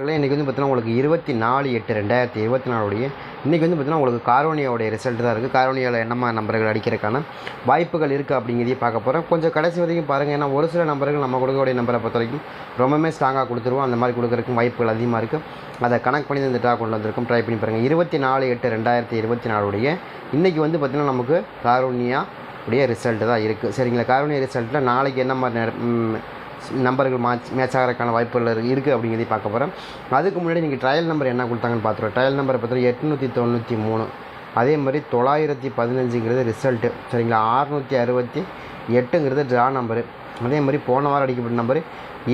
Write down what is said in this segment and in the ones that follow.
இன்றைக்கி வந்து பார்த்தீங்கன்னா உங்களுக்கு இருபத்தி நாலு எட்டு ரெண்டாயிரத்தி இருபத்தி நாலுடைய இன்றைக்கி வந்து பார்த்தீங்கன்னா உங்களுக்கு காரோனியாவுடைய ரிசல்ட் தான் இருக்குது காரோனியாவில் என்னம்மா நம்பர்கள் அடிக்கிறதுக்கான வாய்ப்புகள் இருக்குது அப்படிங்கிறதையும் பார்க்க போகிறோம் கொஞ்சம் கடைசி வரைக்கும் பாருங்கள் ஏன்னா ஒரு சில நம்பர்கள் நம்ம கொடுக்கக்கூடிய நம்பரை பொறுத்த வரைக்கும் ரொம்பவுமே ஸ்ட்ராங்காக கொடுத்துருவோம். அந்த மாதிரி கொடுக்குறதுக்கும் வாய்ப்புகள் அதிகமாக இருக்குது அதை கணக்கு பண்ணி இந்த ட்ரா கொண்டு வந்திருக்கும். ட்ரை பண்ணி பாருங்கள் இருபத்தி நாலு எட்டு ரெண்டாயிரத்தி இருபத்தி நாலுடைய இன்றைக்கி வந்து பார்த்திங்கன்னா நமக்கு காரோனியா உடைய ரிசல்ட்டு தான் இருக்குது சரிங்களா? காரோனியா ரிசல்ட்டில் நாளைக்கு என்ன மாதிரி நம்பர்கள் மேட்ச் மேட்ச் ஆகிறதுக்கான வாய்ப்புகள் இருக்குது அப்படிங்கிறதையும் பார்க்க போகிறோம் அதுக்கு முன்னாடி நீங்கள் ட்ரையல் நம்பர் என்ன கொடுத்தாங்கன்னு பார்த்துருவோம். ட்ரையல் நம்பரை பார்த்தா எட்நூற்றி தொண்ணூற்றி மூணு. அதே மாதிரி தொள்ளாயிரத்தி பதினஞ்சுங்கிறது ரிசல்ட்டு சரிங்களா? ஆறுநூற்றி அறுபத்தி எட்டுங்கிறது ட்ரா நம்பரு அதே மாதிரி போன வாரம் அடிக்கப்பட்ட நம்பர்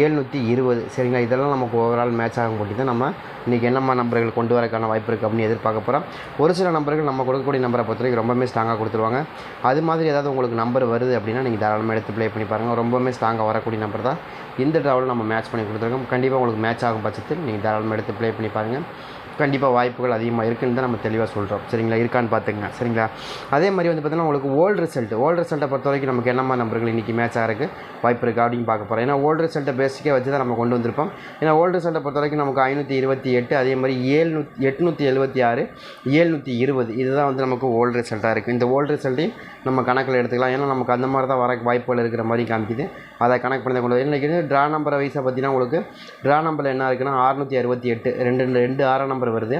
ஏழ்நூற்றி இருபது. சரிங்களா? இதெல்லாம் நமக்கு ஓவரால் மேட்ச் ஆகும் போட்டி தான். நம்ம இன்றைக்கி என்னம்மா நம்பர்கள் கொண்டு வரக்கான வாய்ப்பு இருக்குது அப்படின்னு எதிர்பார்க்க போகிறோம் ஒரு சில நம்பர்கள் நம்ம கொடுக்கக்கூடிய நம்பரை பொறுத்த வரைக்கும் ரொம்பவுமே ஸ்ட்ராங்காக கொடுத்துருவாங்க. அது மாதிரி ஏதாவது உங்களுக்கு நம்பர் வருது அப்படின்னா நீங்கள் தாராளமாக எடுத்து ப்ளே பண்ணி பாருங்கள் ரொம்பவுமே ஸ்ட்ராங்காக வரக்கூடிய நம்பர் தான். இந்த ட்ராவலில் நம்ம மேட்ச் பண்ணி கொடுத்துருக்கோம். கண்டிப்பாக உங்களுக்கு மேட்ச் ஆகும் பட்சத்தில் நீங்கள் தாராளமாக எடுத்து ப்ளே பண்ணி பாருங்கள் கண்டிப்பாக வாய்ப்புகள் அதிகமாக இருக்குன்னு தான் நம்ம தெளிவாக சொல்கிறோம் சரிங்களா? இருக்கான்னு பார்த்துங்க சரிங்களா? அதே மாதிரி வந்து பார்த்தீங்கன்னா உங்களுக்கு ஓல்டு ரிசல்ட் ஓல்டு ரிசல்ட்டை பொறுத்த வரைக்கும் நமக்கு என்னம்மா நம்பர்கள் இன்றைக்கி மேட்ச் ஆகிறதுக்கு வாய்ப்பு இருக்குது அப்படின்னு பார்க்க போகிறோம் ஏன்னா ஓல்டு ரிசல்ட்டை பேசிக்காக வச்சு தான் நம்ம கொண்டு வந்திருப்போம். ஏன்னா ஓல்டு ரிசல்ட்டை பொறுத்த வரைக்கும் நமக்கு ஐநூற்றி இருபத்தி எட்டு அதே மாதிரி ஏழ்நூத்தி எட்நூற்றி எழுபத்தி ஆறு ஏழ்நூற்றி இருபது. இதுதான் வந்து நமக்கு ஓல்டு ரிசல்ட்டாக இருக்குது இந்த ஓல்டு ரிசல்ட்டையும் நம்ம கணக்கில் எடுத்துக்கலாம். ஏன்னா நமக்கு அந்த மாதிரி தான் வர வாய்ப்புகள் இருக்கிற மாதிரி காமிக்குது. அதை கணக்கு பண்ணி கொண்டு கொண்டு வந்து ட்ரா நம்பரை வைஸாக பார்த்தீங்கன்னா உங்களுக்கு ட்ரா நம்பரில் என்ன இருக்குன்னா அறுநூற்றி அறுபத்தி எட்டு. ரெண்டு ரெண்டு ஆறாம் நம்பர் வருது.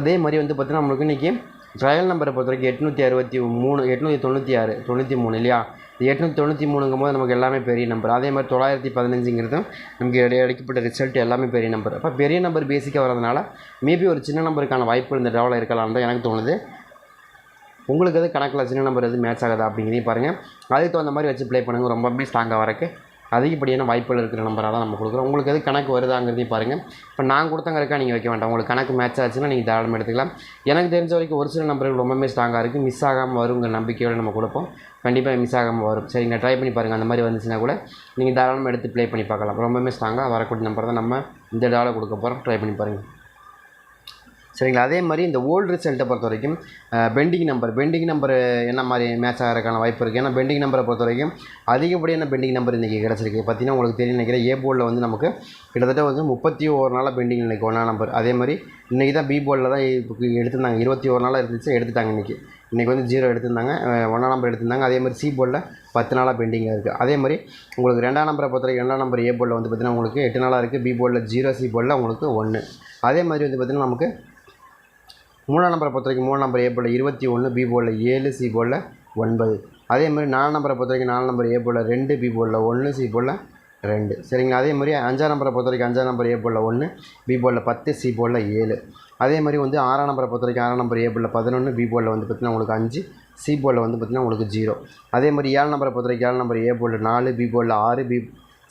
அதே மாதிரி வந்து பார்த்திங்கன்னா நம்மளுக்கு இன்றைக்கி ட்ரையல் நம்பரை பொறுத்த வரைக்கும் எட்நூற்றி அறுபத்தி மூணு எட்நூற்றி தொண்ணூற்றி ஆறு தொண்ணூற்றி மூணு இல்லையா? எட்நூற்றி தொண்ணூற்றி மூணுங்கும் போது நமக்கு எல்லாமே பெரிய நம்பர் அதே மாதிரி தொள்ளாயிரத்தி பதினஞ்சுங்கிறதும் நமக்கு அடிக்கப்பட்ட ரிசல்ட் எல்லாமே பெரிய நம்பர் அப்போ பெரிய நம்பர் பேசிக்காக வரதுனால மேபி ஒரு சின்ன நம்பருக்கான வாய்ப்பு இந்த ட்ராவில் இருக்கலாம் தான் எனக்கு தோணுது. உங்களுக்கு எது கணக்கில் சின்ன நம்பர் எது மேட்ச் ஆகுதா அப்படிங்கிறதையும் பாருங்கள் அதுக்கு தகுந்த மாதிரி வச்சு ப்ளே பண்ணுங்கள் ரொம்பவுமே ஸ்ட்ராங்காக வரக்கு அதிகப்படியான வாய்ப்புகள் இருக்கிற நம்பராக தான் நம்ம கொடுக்குறோம். உங்களுக்கு எது கணக்கு வருதாங்கிறதையும் பாருங்கள் இப்போ நான் கொடுத்தங்க இருக்கா நீங்கள் வைக்க வேண்டாம். உங்களுக்கு கணக்கு மேட்ச் ஆச்சுன்னா நீங்கள் தாராளமாக எடுத்துக்கலாம். எனக்கு தெரிஞ்ச வரைக்கும் ஒரு சில நம்பர்கள் ரொம்பவுமே ஸ்ட்ராங்காக இருக்குது மிஸ் ஆகாமல் வருங்கிற நம்பிக்கையோடு நம்ம கொடுப்போம். கண்டிப்பாக மிஸ் ஆகாமல் வரும். சரிங்க ட்ரை பண்ணி பாருங்கள் அந்த மாதிரி வந்துச்சுன்னா கூட நீங்கள் தாராளமாக எடுத்து ப்ளே பண்ணி பார்க்கலாம். ரொம்பவுமே ஸ்ட்ராங்காக வரக்கூடிய நம்பர் தான் நம்ம இந்த டாலை கொடுக்க போகிறோம் ட்ரை பண்ணி பாருங்கள் சரிங்களா? அதே மாதிரி இந்த ஓல்டு ரிசல்ட்டை பொறுத்த வரைக்கும் பெண்டிங் நம்பர் பெண்டிங் நம்பர் என்ன மாதிரி மேட்ச் ஆகிறதுக்கான வாய்ப்பு இருக்குது ஏன்னா பெண்டிங் நம்பரை பொறுத்த வரைக்கும் அதிகப்படியான பெண்டிங் நம்பர் இன்றைக்கி கிடச்சிருக்கு. பார்த்தீங்கன்னா உங்களுக்கு தெரியும் நினைக்கிறேன் ஏ போர்டில் வந்து நமக்கு கிட்டத்தட்ட வந்து முப்பத்தி ஒரு நாளாக பெண்டிங் இன்றைக்கி ஒன்றா நம்பர் அதே மாதிரி இன்றைக்கி தான் பி போர்டில் தான் எடுத்திருந்தாங்க. இருபத்தி ஒரு நாளாக இருந்துச்சு எடுத்துட்டாங்க இன்றைக்கி இன்றைக்கி வந்து ஜீரோ எடுத்திருந்தாங்க ஒன்றாம் நம்பர் எடுத்திருந்தாங்க. அதே மாதிரி சி போர்டில் பத்து நாளாக பெண்டிங்காக இருக்குது அதே மாதிரி உங்களுக்கு ரெண்டாம் நம்பரை பொறுத்த வரைக்கும் ரெண்டாம் நம்பர் ஏ போர்டில் வந்து பார்த்திங்கன்னா உங்களுக்கு எட்டு நாளாக இருக்குது பி போர்டில் ஜீரோ சி போர்டில் உங்களுக்கு ஒன்று அதே மாதிரி வந்து பார்த்திங்கன்னா நமக்கு மூணாம் நம்பரை பொறுத்த வரைக்கும் மூணு நம்பர் ஏ போல் இருபத்தி ஒன்று பி போலில் ஏழு சி போலில் ஒன்பது. அதே மாதிரி நாலு நம்பரை பொறுத்த வரைக்கும் நாலு நம்பர் ஏ போல் ரெண்டு பி போலில் ஒன்று சி போலில் ரெண்டு. சரிங்களா? அதே மாதிரி அஞ்சாம் நம்பரை பொறுத்த வரைக்கும் அஞ்சாம் நம்பர் ஏ போலில் ஒன்று பி போலில் பத்து சி போலில் ஏழு. அதே மாதிரி வந்து ஆறாம் நம்பரை பொறுத்த வரைக்கும் ஆறாம் நம்பர் ஏ போலில் பதினொன்று பி போலில் வந்து பார்த்திங்கன்னா உங்களுக்கு அஞ்சு சி போலில் வந்து பார்த்திங்கன்னா உங்களுக்கு ஜீரோ. அதே மாதிரி ஏழு நம்பரை பொறுத்த வரைக்கும் ஏழு நம்பர் ஏ போலில் நாலு பி போலில் ஆறு பி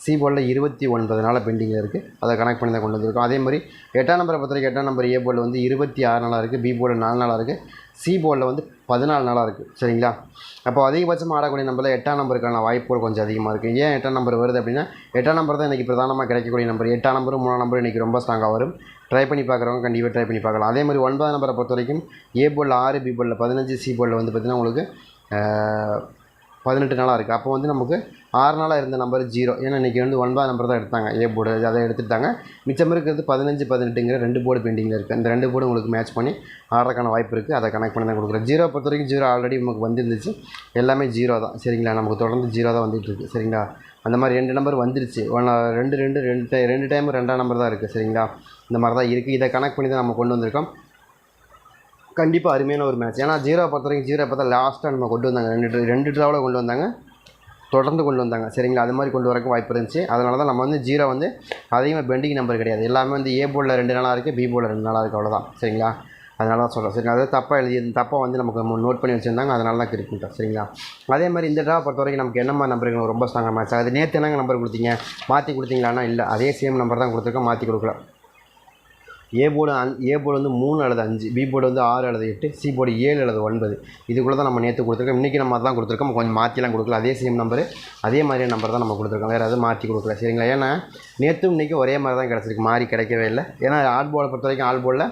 சி போர்டில் இருபத்தி ஒன்பது நாளாக பெண்டிங்கில் இருக்குது அதை கனெக்ட் பண்ணி தான் கொண்டு வந்திருக்கோம். அதே மாதிரி எட்டாம் நம்பரை பொறுத்த வரைக்கும் எட்டாம் நம்பர் ஏ போர்டில் வந்து இருபத்தி ஆறு நாளாக இருக்குது பி போர்டில் நாலு நாளாக இருக்குது சி போர்டில் வந்து பதினாலு நாளாக இருக்குது சரிங்களா? அப்போ அதிகபட்சமாக ஆடக்கூடிய நம்பரில் எட்டாம் நம்பருக்கான வாய்ப்புகள் கொஞ்சம் அதிகமாக இருக்குது ஏன் எட்டாம் நம்பர் வருது அப்படின்னா எட்டாம் நம்பர் தான் இன்றைக்கி பிரதானமாக கிடைக்கக்கூடிய நம்பர். எட்டாம் நம்பரும் மூணாம் நம்பரும் இன்றைக்கி ரொம்ப ஸ்ட்ராங்காக வரும். ட்ரை பண்ணி பார்க்குறவங்க கண்டிப்பாக ட்ரை பண்ணி பார்க்கலாம். அதே மாதிரி ஒன்பதாம் நம்பரை பொறுத்த வரைக்கும் ஏ போர்டில் ஆறு பி போர்டில் பதினஞ்சு சி போர்டில் வந்து பார்த்திங்கன்னா உங்களுக்கு பதினெட்டு நாளாக இருக்குது அப்போ வந்து நமக்கு ஆறு நாளாக இருந்த நம்பர் ஜீரோ ஏன்னா இன்றைக்கி வந்து ஒன்பதாம் நம்பர் தான் எடுத்தாங்க. ஏ போர்டு அதை எடுத்துட்டாங்க. மிச்சம் இருக்கிறது பதினஞ்சு பதினெட்டுங்கிற ரெண்டு போர்டு பெண்டிங்கில் இருக்குது இந்த ரெண்டு போர்டு உங்களுக்கு மேட்ச் பண்ணி ஆடுறதுக்கான வாய்ப்பு இருக்குது அதை கனெக்ட் பண்ணி தான் கொடுக்குறேன் ஜீரோ பொறுத்த வரைக்கும் ஜீரோ ஆல்ரெடி நமக்கு வந்துருந்துச்சு. எல்லாமே ஜீரோ தான். சரிங்களா? நமக்கு தொடர்ந்து ஜீரோ தான் வந்துட்டு இருக்கு. சரிங்களா? அந்த மாதிரி ரெண்டு நம்பர் வந்துருச்சு. ஒன் ரெண்டு ரெண்டு ரெண்டு ரெண்டு டைம் ரெண்டாம் நம்பர் தான் இருக்குது சரிங்களா? இந்த மாதிரி தான் இருக்குது இதை கனெக்ட் பண்ணி தான் நம்ம கொண்டு வந்திருக்கோம். கண்டிப்பாக அருமையான ஒரு மேட்ச் ஏன்னா ஜீரோ பொறுத்த வரைக்கும் ஜீரோ பார்த்தா லாஸ்ட்டாக நம்ம கொண்டு வந்தாங்க. ரெண்டு ரெண்டு ட்ராவில் கொண்டு வந்தாங்க. தொடர்ந்து கொண்டு வந்தாங்க. சரிங்களா? அது மாதிரி கொண்டு வரக்கு வாய்ப்பு இருந்துச்சு. அதனால தான் நம்ம வந்து ஜீரோ வந்து அதிகமாக பெண்டிங் நம்பர் கிடையாது. எல்லாமே வந்து ஏ போர்டில் ரெண்டு நாளாக இருக்குது பி போர்டில் ரெண்டு நாளாக இருக்குது அவ்வளோதான் சரிங்களா? அதனால தான் சொல்கிறேன் சரிங்களா? அதாவது தப்பாக எழுதி தப்பாக வந்து நமக்கு நோட் பண்ணி வச்சுருந்தாங்க. அதனால தான் கிரிக்கிட்டோம் சரிங்களா? அதே மாதிரி இந்த ட்ரா பொறுத்த வரைக்கும் நமக்கு என்னம்மா நம்பருக்கு ரொம்ப ஸ்ட்ராங்காக மேட்ச் அது நேற்று என்னங்க நம்பர் கொடுத்தீங்க? மாற்றி கொடுத்தீங்களான்னா இல்லை. அதே சேம் நம்பர் தான் கொடுத்துருக்கோம். மாற்றி கொடுக்கல. ஏ போர்டு அந் ஏ போர்டு வந்து மூணு அல்லது அஞ்சு பி போர்டு வந்து ஆறு அல்லது எட்டு சி போர்டு ஏழு அல்லது ஒன்பது. இதுக்குள்ளே தான் நம்ம நேற்று கொடுத்துருக்கோம். இன்றைக்கி நம்ம தான் கொடுத்துருக்கோம். கொஞ்சம் மாற்றிலாம் கொடுக்கல. அதே சேம் நம்பரு அதே மாதிரியான நம்பர் தான் நம்ம கொடுத்துருக்கோம். வேறு எதுவும் மாற்றி கொடுக்கல. சரிங்களா? ஏன்னா நேற்றும் இன்றைக்கி ஒரே மாதிரி தான் கிடச்சிருக்கு. மாறி கிடைக்கவே இல்லை. ஏன்னா ஆட் போர்டை பொறுத்த வரைக்கும் ஆல் போர்டில்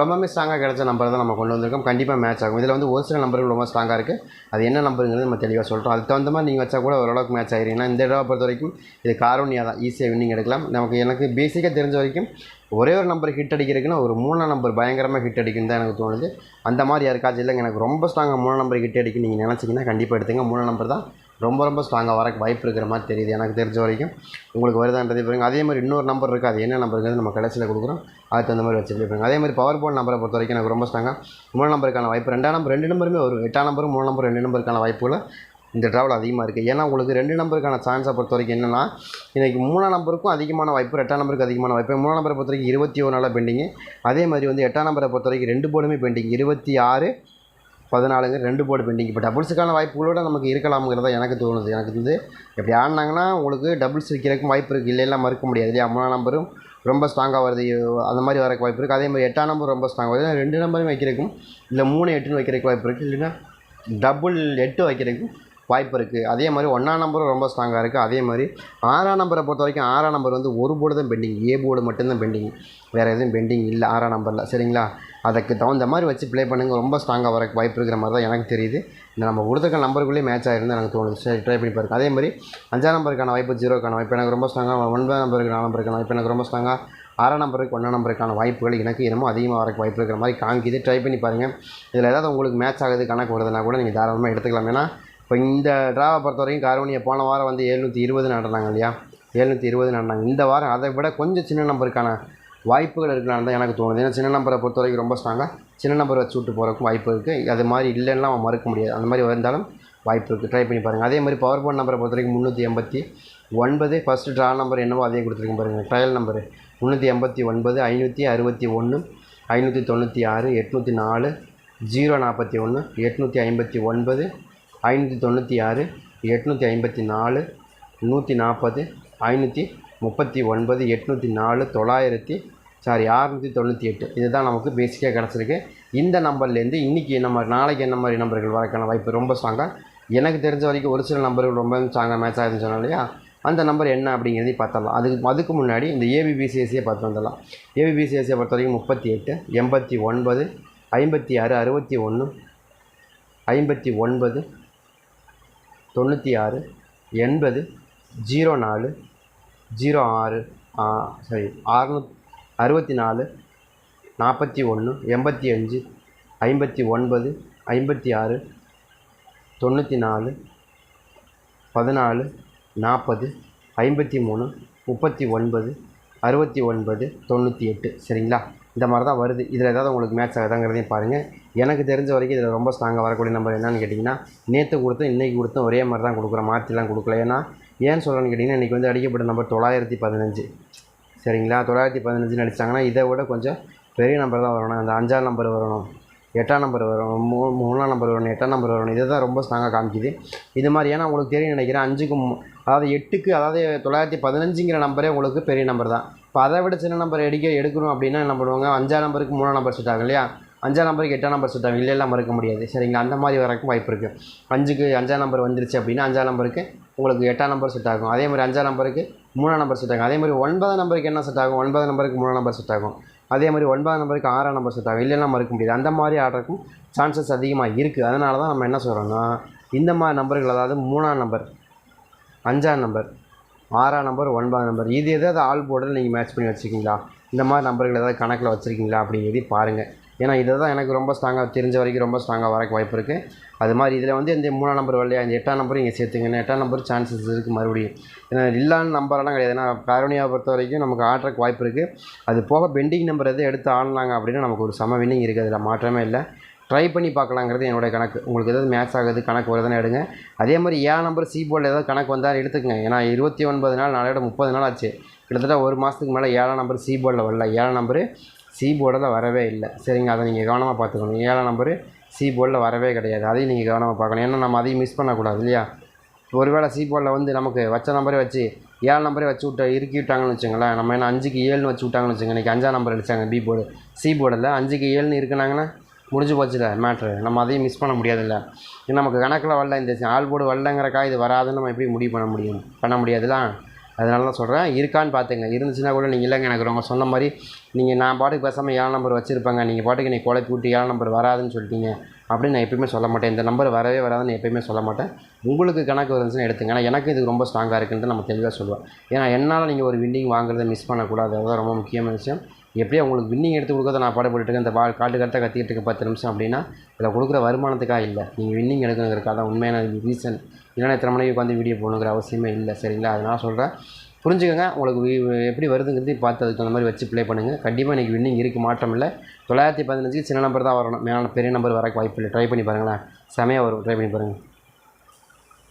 ரொம்பவே ஸ்ட்ராங்காக கிடச்ச நம்பர் தான் நம்ம கொண்டு வந்திருக்கோம். கண்டிப்பாக மேட்ச் ஆகும். இதில் வந்து ஒரு சில நம்பர்கள் ரொம்ப ஸ்ட்ராங்காக இருக்குது அது என்ன நம்பருங்கிறது நம்ம தெளிவாக சொல்கிறோம் அதுக்கு தகுந்த மாதிரி நீங்கள் வச்சா கூட ஓரளவுக்கு மேட்ச் ஆகிருங்கன்னா இந்த தடவை பொறுத்த வரைக்கும் இது காரோனியா தான். ஈஸியாக வின்னிங் எடுக்கலாம். நமக்கு எனக்கு பேசிக்காக தெரிஞ்ச வரைக்கும் ஒரே ஒரு நம்பர் ஹிட் அடிக்கிறதுக்குன்னா ஒரு மூணாம் நம்பர் பயங்கரமாக ஹிட் அடிக்குன்னு தான் எனக்கு தோணுது. அந்த மாதிரி யாருக்காச்சும் இல்லைங்க எனக்கு ரொம்ப ஸ்ட்ராங்காக மூணாம் நம்பர் ஹிட் அடிக்கும் நீங்கள் நினச்சிங்கன்னா கண்டிப்பாக எடுத்துங்க. மூணாம் நம்பர் தான் ரொம்ப ரொம்ப ஸ்ட்ராங்காக வர வாய்ப்பு இருக்கிற மாதிரி தெரியுது எனக்கு தெரிஞ்ச வரைக்கும். உங்களுக்கு வருதான்றது பாருங்க. அதே மாதிரி இன்னொரு நம்பர் இருக்குது அது என்ன நம்பருங்கிறது நம்ம கடைசியில் கொடுக்குறோம். அதுக்கு தகுந்த மாதிரி வச்சு போயிருங்க அதே மாதிரி பவர் போன் நம்பரை பொறுத்த வரைக்கும் எனக்கு ரொம்ப ஸ்ட்ராங்காக மூணு நம்பருக்கான வாய்ப்பு. ரெண்டாம் நம்பர் ரெண்டு நம்பருமே ஒரு எட்டாம் நம்பரும் மூணு நம்பர் ரெண்டு நம்பருக்கான வாய்ப்புகளை இந்த ட்ராவல் அதிகமாக இருக்குது ஏன்னா உங்களுக்கு ரெண்டு நம்பருக்கான சான்ஸை பொறுத்த வரைக்கும் என்னென்னா இன்றைக்கி மூணாம் நம்பருக்கும் அதிகமான வாய்ப்பு எட்டாம் நம்பருக்கு அதிகமான வாய்ப்பு. மூணாம் நம்பரை பொறுத்த வரைக்கும் இருபத்தி ஒரு நாளாக பெண்டிங்கு அதே மாதிரி வந்து எட்டாம் நம்பரை பொறுத்த வரைக்கும் ரெண்டு போர்டுமே பெண்டிங் இருபத்தி ஆறு பதினாலுங்க ரெண்டு போர்டு பெண்டிங் இப்போ டபுள்ஸுக்கான வாய்ப்புகளோட நமக்கு இருக்கலாம்ங்கிறத எனக்கு தோணுது. எனக்கு வந்து எப்படி ஆடினாங்கன்னா உங்களுக்கு டபுள்ஸ் இருக்கிறக்கும் வாய்ப்பு இருக்குது இல்லைலாம் மறுக்க முடியாது இல்லையா? மூணாம் நம்பரும் ரொம்ப ஸ்ட்ராங்காக வருது. அந்த மாதிரி வரக்கு வாய்ப்பு இருக்குது அதே மாதிரி எட்டாம் நம்பர் ரொம்ப ஸ்ட்ராங் வருது. ரெண்டு நம்பரும் வைக்கிறதுக்கும் இல்லை மூணு எட்டுன்னு வைக்கிறதுக்கு வாய்ப்பு இருக்குது இல்லைன்னா டபுள் எட்டு வைக்கிறதுக்கும் வாய்ப்பு இருக்குது அதே மாதிரி ஒன்றாம் நம்பரும் ரொம்ப ஸ்ட்ராங்காக இருக்குது அதே மாதிரி ஆறாம் நம்பரை பொறுத்த வரைக்கும் ஆறாம் நம்பர் வந்து ஒரு போர்டு தான் பெண்டிங் ஏ போர்டு மட்டும்தான் பெண்டிங் வேறு எதுவும் பெண்டிங் இல்லை ஆறாம் நம்பரில் சரிங்களா? அதுக்கு தகுந்த மாதிரி வச்சு ப்ளே பண்ணுங்க. ரொம்ப ஸ்ட்ராங்காக வரக்கு வாய்ப்பு இருக்கிற மாதிரி தான் எனக்கு தெரியுது. இந்த நம்ம கொடுத்துருக்க நம்பருக்குள்ளேயே மேட்ச் ஆகிருந்து எனக்கு தோணுது. சரி ட்ரை பண்ணி பாருங்க. அதே மாதிரி அஞ்சாம் நம்பருக்கான வாய்ப்பு ஜீரோக்கான வாய்ப்பு. எனக்கு ரொம்ப ஸ்ட்ராங்காக ஒன்பதாம் நம்பருக்கு நாலாம் நம்பருக்கான வாய்ப்பு. எனக்கு ரொம்ப ஸ்ட்ராங்காக ஆறாம் நம்பருக்கு ஒன்றாம் நம்பருக்கான வாய்ப்புகள் எனக்கு என்னமோ அதிகமாக வரக்கு வாய்ப்பு இருக்கிற மாதிரி காங்கிது ட்ரை பண்ணி பாருங்கள் இதில் ஏதாவது உங்களுக்கு மேட்ச் ஆகுது கணக்கு வருதுன்னா கூட நீங்கள் தாராளமாக எடுத்துக்கலாம். ஏன்னா இப்போ இந்த ட்ராவை பொறுத்த வரைக்கும் கார்வனியை போன வாரம் வந்து எழுநூற்றி இருபது நடந்தாங்க இல்லையா? எழுநூற்றி இருபது நடந்தாங்க. இந்த வாரம் அதை விட கொஞ்சம் சின்ன நம்பருக்கான வாய்ப்புகள் இருக்கலான்னு தான் எனக்கு தோணுது. ஏன்னா சின்ன நம்பரை பொறுத்த வரைக்கும் ரொம்ப ஸ்ட்ராங்காக சின்ன நம்பர் வச்சு விட்டு போகிறக்கும் வாய்ப்பு இருக்குது அது மாதிரி இல்லைன்னா அவன் மறுக்க முடியாது. அந்த மாதிரி வந்தாலும் வாய்ப்பு இருக்குது ட்ரை பண்ணி பாருங்கள் அதே மாதிரி பவர் போன் நம்பரை பொறுத்த வரைக்கும் முந்நூற்றி எண்பத்தி ஒன்பது. ஃபஸ்ட்டு ட்ரா நம்பர் என்னவோ அதையும் கொடுத்துருக்கேன் பாருங்கள் ட்ரையல் நம்பர் முந்நூற்றி எண்பத்தி ஒன்பது ஐநூற்றி அறுபத்தி ஒன்று ஐநூற்றி தொண்ணூற்றி ஆறு எட்நூற்றி நாலு ஜீரோ நாற்பத்தி ஒன்று எட்நூற்றி ஐம்பத்தி ஒன்பது ஐநூற்றி தொண்ணூற்றி ஆறு எட்நூற்றி ஐம்பத்தி நாலு நூற்றி நாற்பது ஐநூற்றி முப்பத்தி ஒன்பது எட்நூற்றி நாலு தொள்ளாயிரத்தி சாரி ஆறுநூற்றி தொண்ணூற்றி எட்டு. இதுதான் நமக்கு பேசிக்காக கிடச்சிருக்கு. இந்த நம்பர்லேருந்து இன்றைக்கி என்ன மாதிரி நாளைக்கு என்ன மாதிரி நம்பர்கள் வரக்கான வாய்ப்பு? ரொம்ப ஸ்ட்ராங்காக எனக்கு தெரிஞ்ச வரைக்கும் ஒரு சில நம்பர்கள் ரொம்ப ஸ்ட்ராங்காக மேட்ச் ஆகுதுன்னு சொன்னோம் இல்லையா? அந்த நம்பர் என்ன அப்படிங்கிறதையும் பார்த்தரலாம் அதுக்கு அதுக்கு முன்னாடி இந்த ஏபிபிசிஎஸ்சியை பார்த்து வந்துடலாம். ஏபிபிசிஎஸ்சியை பொறுத்த வரைக்கும் முப்பத்தி எட்டு எண்பத்தி ஒன்பது ஐம்பத்தி ஆறு அறுபத்தி ஒன்று ஐம்பத்தி ஒன்பது தொண்ணூற்றி ஆறு எண்பது ஜீரோ நாலு ஜீரோ ஆறு சாரி அறுநூத் அறுபத்தி நாலு நாற்பத்தி ஒன்று எண்பத்தி அஞ்சு ஐம்பத்தி ஒன்பது ஐம்பத்தி ஆறு தொண்ணூற்றி நாலு பதினாலு நாற்பது ஐம்பத்தி மூணு முப்பத்தி ஒன்பது அறுபத்தி ஒன்பது தொண்ணூற்றி எட்டு சரிங்களா? இந்த மாதிரி தான் வருது. இதில் ஏதாவது உங்களுக்கு மேட்ச் ஆகுதாங்கிறதையும் பாருங்கள் எனக்கு தெரிஞ்ச வரைக்கும் இதில் ரொம்ப ஸ்ட்ராங்காக வரக்கூடிய நம்பர் என்னன்னு கேட்டிங்கன்னா நேற்று கொடுத்தும் இன்றைக்கி கொடுத்தும் ஒரே மாதிரி தான் கொடுக்குறேன் மாற்றிலாம் கொடுக்கல. ஏன்னா ஏன்னு சொல்கிறேன்னு கேட்டிங்கன்னா இன்றைக்கி வந்து அடிக்கப்பட்ட நம்பர் தொள்ளாயிரத்தி பதினஞ்சு. சரிங்களா? தொள்ளாயிரத்தி பதினஞ்சுன்னு அடித்தாங்கன்னா இதை விட கொஞ்சம் பெரிய நம்பர் தான் வரணும். அந்த அஞ்சாறு நம்பர் வரணும். எட்டாம் நம்பர் வரும் மூ மூணாம் நம்பர் வரணும் எட்டாம் நம்பர் வரணும் இதை தான் ரொம்ப ஸ்ட்ராங்காக காமிக்குது. இது மாதிரி ஏன்னா உங்களுக்கு தெரியும் நினைக்கிறேன். அஞ்சுக்கு அதாவது எட்டுக்கு அதாவது தொள்ளாயிரத்தி பதினஞ்சுங்கிற நம்பரே உங்களுக்கு பெரிய நம்பர் தான். இப்போ அதை விட சின்ன நம்பர் எடுக்க எடுக்கணும் அப்படின்னா என்ன பண்ணுவாங்க? அஞ்சாம் நம்பருக்கு மூணாம் நம்பர் செட் ஆகும் இல்லையா? அஞ்சாம் நம்பருக்கு எட்டாம் நம்பர் செட் ஆகும். இல்லையெல்லாம் மறுக்க முடியாது. சரிங்களா அந்த மாதிரி வரக்கும் வாய்ப்பு இருக்குது அஞ்சுக்கு அஞ்சாம் நம்பர் வந்துருச்சு அப்படின்னா அஞ்சாம் நம்பருக்கு உங்களுக்கு எட்டாம் நம்பர் செட் ஆகும். அதே மாதிரி அஞ்சாம் நம்பருக்கு மூணாம் நம்பர் செட் ஆகும். அதே மாதிரி ஒன்பதாம் நம்பருக்கு என்ன செட் ஆகும்? ஒன்பதாம் நம்பருக்கு மூணாம் நம்பர் செட் ஆகும். அதே மாதிரி ஒன்பதாம் நம்பருக்கு ஆறாம் நம்பர் செட் இல்லைன்னா மறுக்க முடியாது. அந்த மாதிரி ஆடுறதுக்கும் சான்சஸ் அதிகமாக இருக்குது அதனால தான் நம்ம என்ன சொல்கிறோன்னா இந்த மாதிரி நம்பர்கள் அதாவது மூணாம் நம்பர் அஞ்சாம் நம்பர் ஆறாம் நம்பர் ஒன்பதாம் நம்பர் இது எதாவது ஆல் போர்டில் நீங்கள் மேட்ச் பண்ணி வச்சுருக்கீங்களா? இந்த மாதிரி நம்பர்கள் ஏதாவது கணக்கில் வச்சுருக்கீங்களா? அப்படிங்கிறதையும் பாருங்கள் ஏன்னா இதை தான் எனக்கு ரொம்ப ஸ்ட்ராங்காக தெரிஞ்ச வரைக்கும் ரொம்ப ஸ்ட்ராங்காக வரக்கு வாய்ப்பு இருக்குது அது மாதிரி இதில் வந்து இந்த மூணாம் நம்பர் வரலையா இந்த எட்டாம் நம்பரும் இங்கே சேர்த்துங்க எட்டாம் நம்பர் சான்சஸ் இருக்குது மறுபடியும். ஏன்னா இல்லாத நம்பரெல்லாம் கிடையாது. ஏன்னா பேரோனியா பொறுத்த வரைக்கும் நமக்கு ஆடுறக்கு வாய்ப்பு இருக்குது அது போக பெண்டிங் நம்பர் எதை எடுத்து ஆடலாங்க அப்படின்னா நமக்கு ஒரு சம வின்னிங் இருக்குது அதில் மாற்றமே இல்லை. ட்ரை பண்ணி பார்க்கலாங்கிறது என்னுடைய கணக்கு. உங்களுக்கு எதாவது மேட்ச் ஆகுது கணக்கு வருதுன்னு எடுங்க. அதே மாதிரி ஏன் நம்பர் சி போர்டில் ஏதாவது கணக்கு வந்தால் எடுத்துக்கங்க. ஏன்னா இருபத்தி ஒன்பது நாள் நாளையோட முப்பது நாள் ஆச்சு. கிட்டத்தட்ட ஒரு மாதத்துக்கு மேலே ஏழாம் நம்பர் சி போர்டில் வரல. ஏழாம் நம்பரு சி போர்டில் வரவே இல்லை. சரிங்க அதை நீங்கள் கவனமாக பார்த்துக்கணும். ஏழாம் நம்பரு சி போர்டில் வரவே கிடையாது. அதையும் நீங்கள் கவனமாக பார்க்கணும். ஏன்னா நம்ம அதையும் மிஸ் பண்ணக்கூடாது இல்லையா? ஒருவேளை சி போர்டில் வந்து நமக்கு வச்ச நம்பரே வச்சு ஏழு நம்பரே வச்சு விட்ட இறுக்கி விட்டாங்கன்னு வச்சுங்களேன் நம்ம என்ன அஞ்சுக்கு ஏழுன்னு வச்சு விட்டாங்கன்னு வச்சுங்க இன்றைக்கி அஞ்சாம் நம்பர் அடித்தாங்க பி போர்டு சி போர்டில் அஞ்சுக்கு ஏழுன்னு இருக்குனாங்கன்னா முடிஞ்சு போச்சுல மேட்ரு நம்ம அதையும் மிஸ் பண்ண முடியாதுல்ல. ஏன்னா நமக்கு கணக்கில் வரல இந்த ஆள் போர்டு வரலங்கிறக்கா இது வராதுன்னு நம்ம எப்படி முடிவு பண்ண முடியும்? பண்ண முடியாதுலாம் அதனால தான் சொல்கிறேன் இருக்கான்னு பார்த்துங்க இருந்துச்சுன்னா கூட நீங்கள் இல்லைங்க எனக்கு ரொம்ப சொன்ன மாதிரி. நீங்கள் நான் பாட்டுக்கு பேசாமல் ஏழு நம்பர் வச்சுருப்பேங்க. நீங்கள் பாட்டுக்கு நீ குழப்பி விட்டு ஏழு நம்பர் வராதுன்னு சொல்லிட்டீங்க. அப்படின்னு நான் எப்பயுமே சொல்ல மாட்டேன். இந்த நம்பர் வரவே வராதுன்னு எப்பயுமே சொல்ல மாட்டேன். உங்களுக்கு கணக்கு வந்துச்சுன்னா எடுத்துங்க. ஏன்னா எனக்கு இது ரொம்ப ஸ்ட்ராங்காக இருக்குன்ட்டு நம்ம தெளிவாக சொல்லுவேன். ஏன்னா என்னால் நீங்கள் ஒரு வின்னிங் வாங்குறதை மிஸ் பண்ணக்கூடாது. அதுதான் ரொம்ப முக்கியமான விஷயம். எப்படியும் அவங்களுக்கு வின்னிங் எடுத்து கொடுக்கறத நான் பாடுபட்டுருக்கேன். இந்த பா காட்டு கருத்தை கத்திக்கிட்டு இருக்க பத்து நிமிஷம் அப்படின்னா இதில் கொடுக்குற வருமானத்துக்காக இல்லை. நீங்கள் வின்னிங் எடுக்கணுங்கிறக்காக தான் உண்மையான ரீசன் இல்லைன்னா இத்தனை மணிக்கு உட்காந்து வீடியோ போகணுங்கிற அவசியமே இல்லை சரிங்களா? அதனால் சொல்கிறேன் புரிஞ்சுக்கோங்க உங்களுக்கு எப்படி வருதுங்கிறது பார்த்து அதுக்கு அந்த மாதிரி வச்சு ப்ளே பண்ணுங்கள் கண்டிப்பாக இன்றைக்கி வின்னிங் இருக்குது மாற்றம் இல்லை. தொள்ளாயிரத்தி பதினஞ்சுக்கு சின்ன நம்பர் தான் வரணும். மேலே பெரிய நம்பர் வரக்கு வாய்ப்பு இல்லை. ட்ரை பண்ணி பாருங்களேன். செமையாக வரும். ட்ரை பண்ணி பாருங்கள்